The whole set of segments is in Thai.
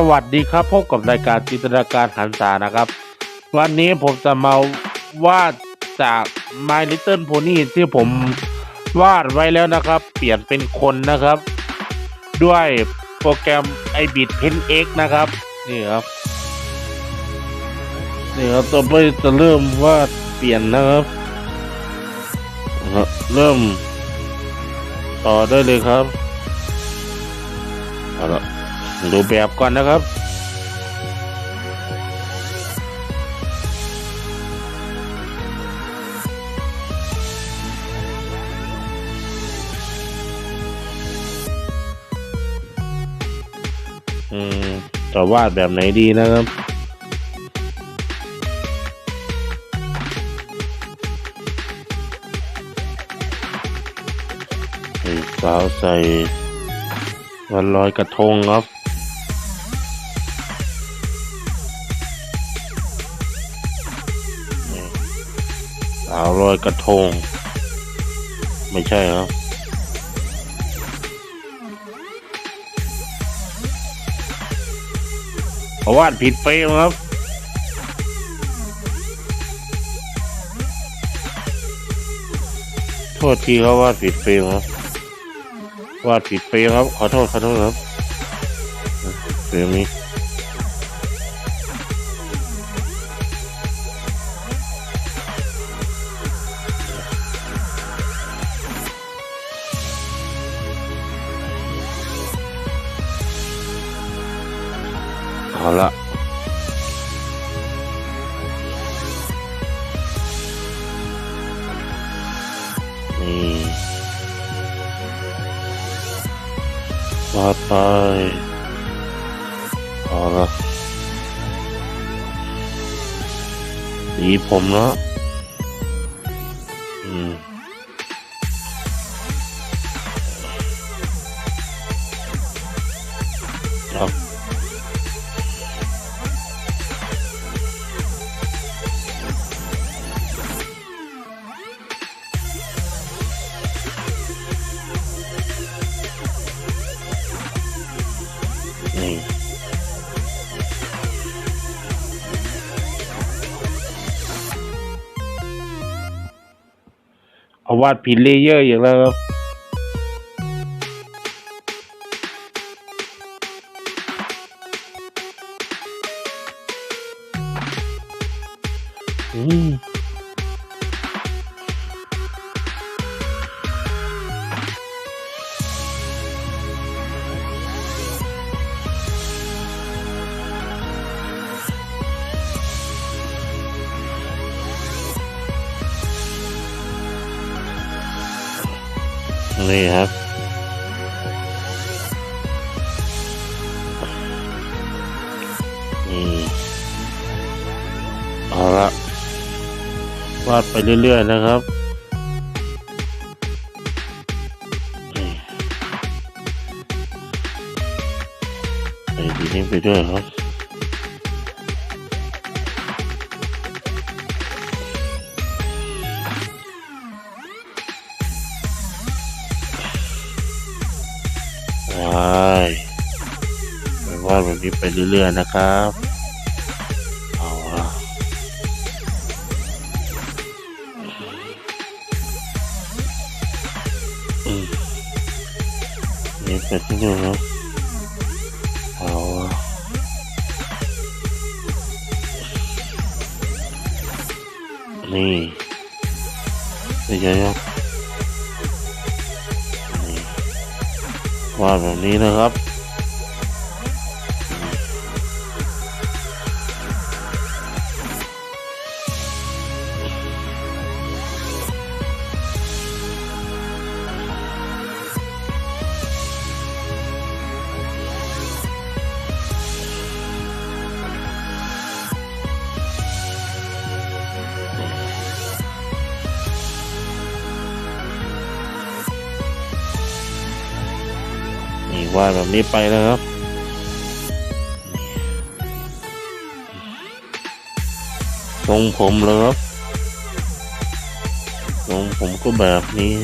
สวัสดีครับพบกับรายการจินตนาการหันษานะครับ วันนี้ผมจะมาวาดจาก My Little Pony ที่ผมวาดไว้แล้วนะครับ เปลี่ยนเป็นคนนะครับ ด้วยโปรแกรม i b i t Pen X นะครับ นี่ครับ นี่ครับต่อไปจะเริ่มวาดเปลี่ยนนะครับนะครับเริ่มต่อได้เลยครับเอาละ ดูแบบก่อนนะครับอืมจะวาดแบบไหนดีนะครับใส่สาวใส่วันลอยกระทงครับ ลอยกระทง ไม่ใช่ครับเพราะว่าผิดเฟรมครับโทษทีครับวาผิดเฟรมครับว่าผิดเฟรมครับ ขอโทษขอโทษครับเฟรมนี้ เอาละนี่วาดไปเอาละสีผมเนาะ วาดผิดเลเยอร์อย่างแล้วครับอืม นี่ครับนี่เอาละวาดไปเรื่อย ๆ นะครับนี่ใส่ดีนี้ไปด้วยครับ วาดแบบนี้ไปเรื่อยๆนะครับเอาละนี่เป็นที่ดูครับเอาละนี่นี่จะยังนี่วาดแบบนี้นะครับ วาดแบบนี้ไปนะครับทรงผมเลยครับทรงผมก็แบบนี้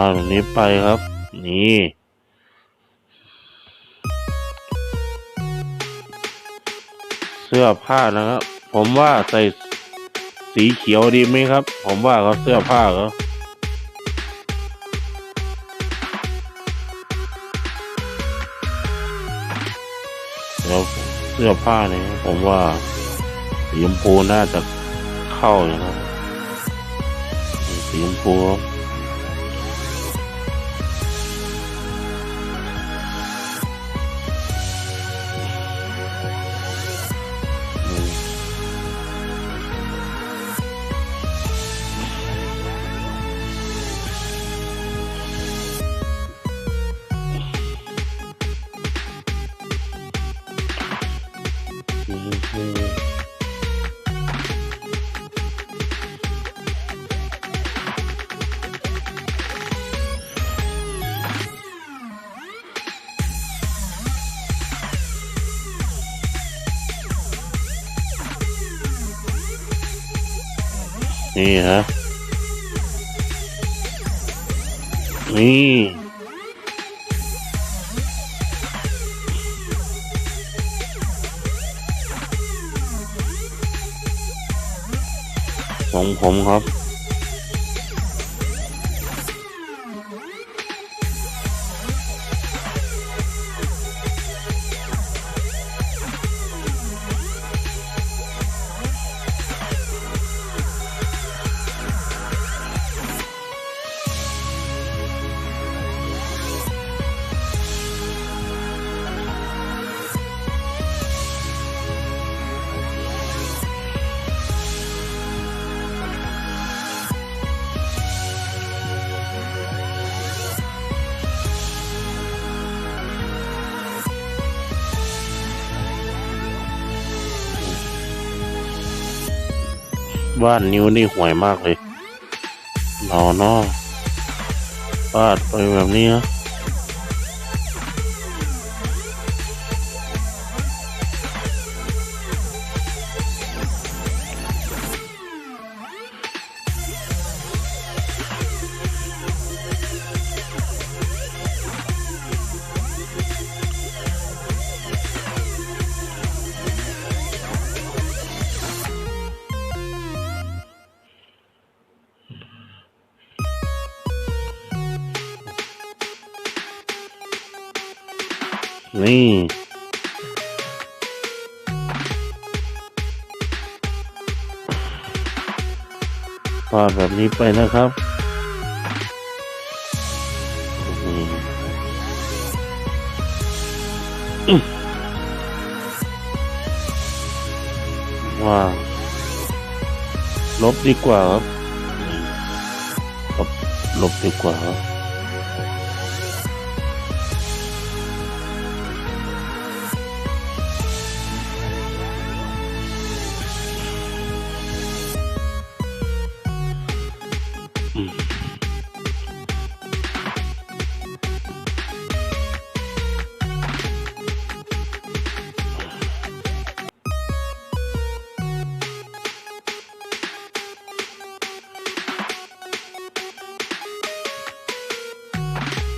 มาแบบนี้ไปครับ นี่เสื้อผ้านะครับ ผมว่าใส่สีเขียวดีไหมครับ ผมว่าเขาเสื้อผ้าเขาแล้วเสื้อผ้าเนี่ยผมว่าสีชมพูน่าจะเข้านะครับสีชมพูครับ นี่ฮะ นี่ ของผมครับ บ้านนิ้วนี่ห่วยมากเลยนอนเนอปาดไปแบบนี้นะ นี่ปาดแบบนี้ไปนะครับ ว้าว ลบดีกว่าครับ ลบลบดีกว่าครับ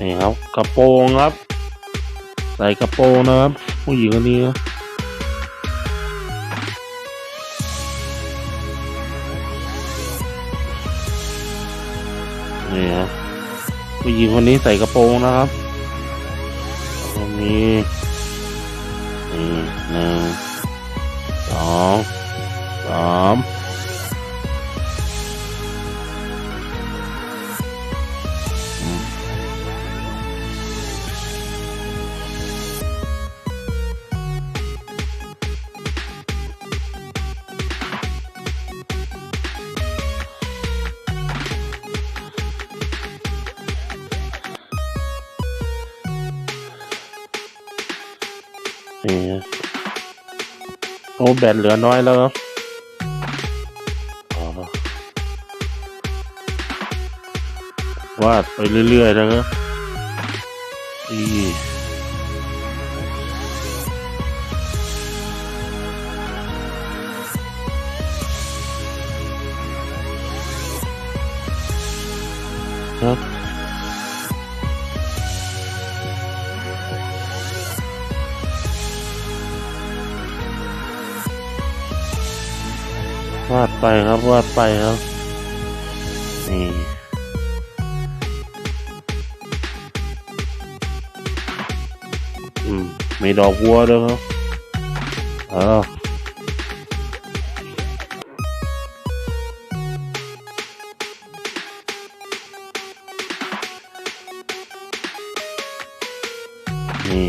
นี่ครับกระโปรงครับ ใส่กระโปรงนะครับผู้หญิงคนนี้นะนี่ครับผู้หญิงคนนี้ใส่กระโปรงนะครับมีนี่หนึ่งสองสาม โอ้แบตเหลือน้อยแล้ววาดไปเรื่อยๆนะครับนี่ครับ ไปครับวาดไปครับ นี่อืมมีดอกบัวด้วยครับเออนี่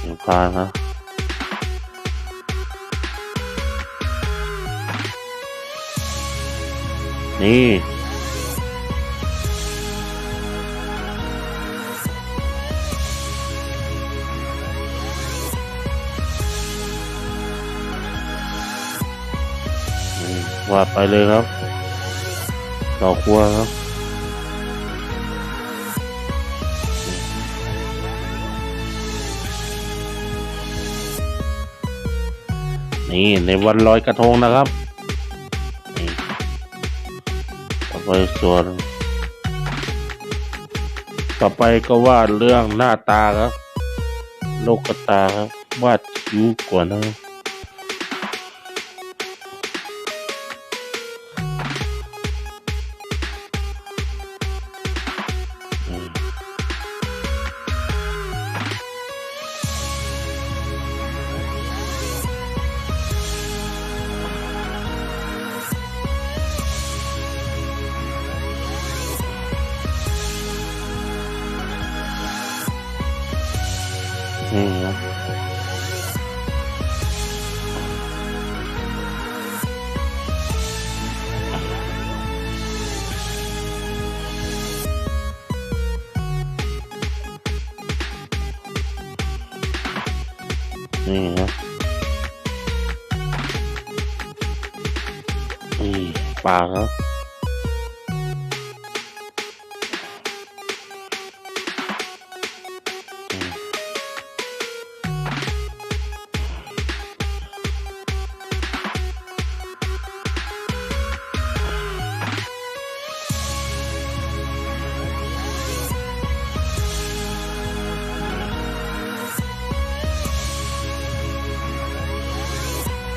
เดี๋ยวพาครับ นี่วาดไปเลยครับดอกบัวครับนี่ในวันลอยกระทงนะครับ ไปส่วน ต่อไปก็วาดเรื่องหน้าตาครับ โลกตาครับวาดคิ้วก่อนนะครับ นี่ปากครับ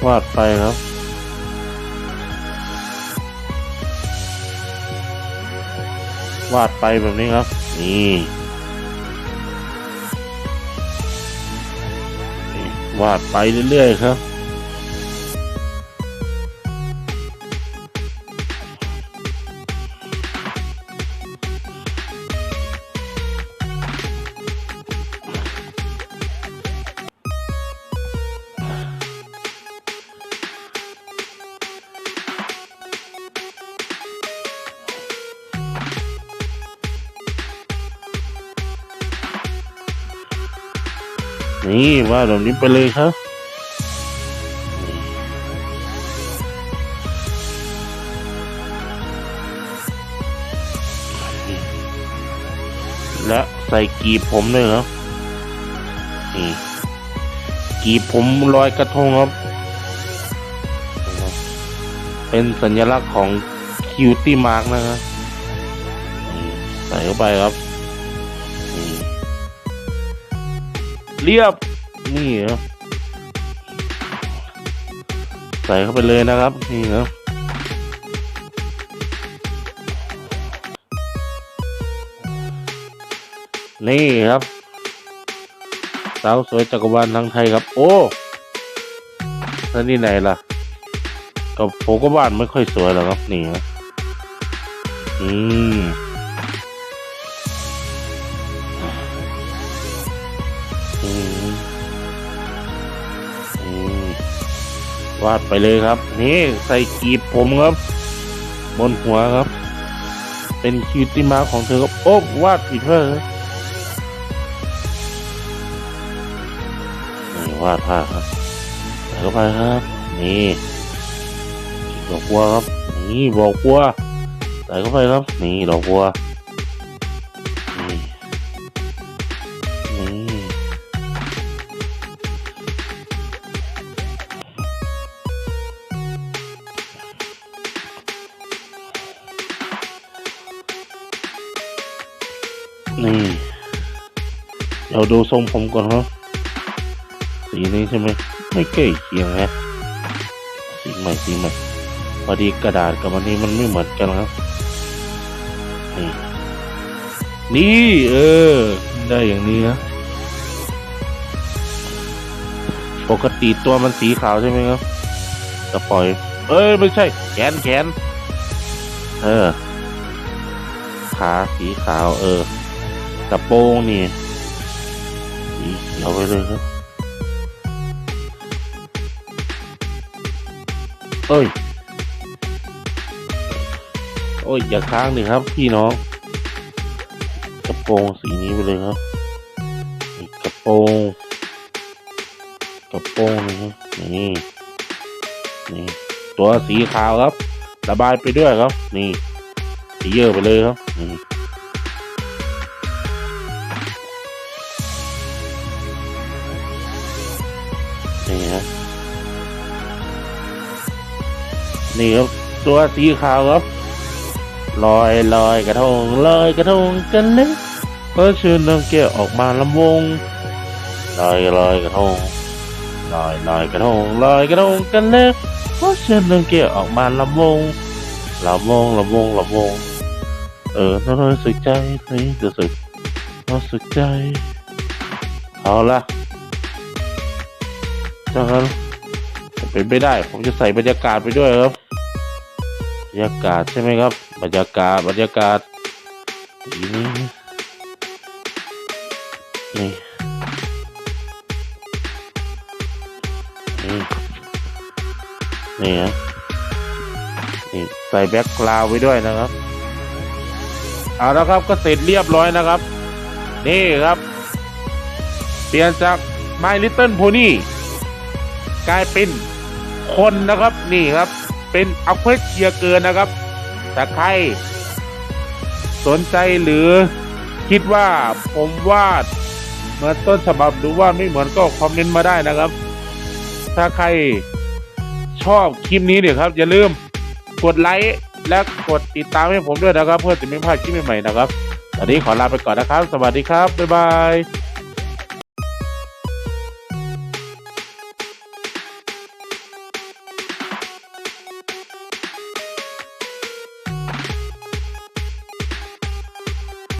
วาดไปครับ วาดไปแบบนี้ครับ นี่วาดไปเรื่อยๆครับ นี่วาดแบบนี้ไปเลยครับและใส่กีบผมด้วยครับนี่กีบผมลอยกระทงครับ เป็นสัญลักษณ์ของคิวตี้มาร์กนะครับใส่เข้าไปครับ เรียบ นี่ครับใส่เข้าไปเลยนะครับ นี่ครับนี่ครับ สาวสวยจักรวาลทั้งไทยครับ โอ้แล้วนี่ไหนล่ะก็ผมก็บ้านไม่ค่อยสวยหรอกครับนี่ครับอืม วาดไปเลยครับ นี่ใส่กีบผมครับ บนหัวครับ เป็นคิวติมาของเธอครับ โอ้วาดผิดเพื่อนี่วาดผ้าครับใส่เข้าไปครับ นี่ดอกบัวครับ นี่ดอกบัวใส่เข้าไปครับ นี่ดอกบัว นี่เดี๋ยวดูทรงผมก่อนครับสีนี้ใช่ไหมไม่ใกล้เคียงฮะสีใหม่สีใหม่พอดีกระดาษกับอันนี้มันไม่เหมือนกันครับนี่นี่เออ ได้อย่างนี้นะปกติตัวมันสีขาวใช่ไหมครับจะปล่อย เอ้ยไม่ใช่ แขนแขน เออ ขาสีขาว เออ กระโปรงนี่สีเขียวไปเลยครับ เอ้ย โอ้ย อย่าค้างดิครับ พี่น้อง กระโปรงสีนี้ไปเลยครับกระโปรงกระโปรงนะครับนี่นี่ตัวสีขาวครับ ระบายไปด้วยครับ นี่สีเยอะไปเลยครับนี่ นี่ครับนี่ครับตัวสีขาวครับลอยลอยกระทงลอยกระทงกันเลยเพื่อเชิญน้องแก้วออกมาลำวงลอยลอยกระทงลอยลอยกระทงลอยกระทงกันเลยเพื่อเชิญน้องแก้วออกมาลำวงลำวงลำวงลำวงเออน้องรู้สึกใจนี่รู้สึกรู้สึกใจเอาละ จากนั้นเป็นไม่ได้ ผมจะใส่บรรยากาศไปด้วยครับ บรรยากาศใช่ไหมครับ บรรยากาศบรรยากาศนี้นี่นี่นี่ฮะนี่ใส่แบ็คกราวด์ไว้ด้วยนะครับเอาแล้วครับก็เสร็จเรียบร้อยนะครับ นี่ครับ เปลี่ยนจาก My Little Pony กลายเป็นคนนะครับนี่ครับเป็นอควเชียเกินนะครับถ้าใคร สนใจหรือคิดว่าผมวาดเหมือนต้นฉบับหรือว่าไม่เหมือนก็คอมเมนต์มาได้นะครับ ถ้าใครชอบคลิปนี้เนี่ยครับ อย่าลืมกดไลค์และกดติดตามให้ผมด้วยนะครับ เพื่อจะไม่พลาดคลิปใหม่ๆนะครับตอนนี้ขอลาไปก่อนนะครับ สวัสดีครับ บ๊ายบาย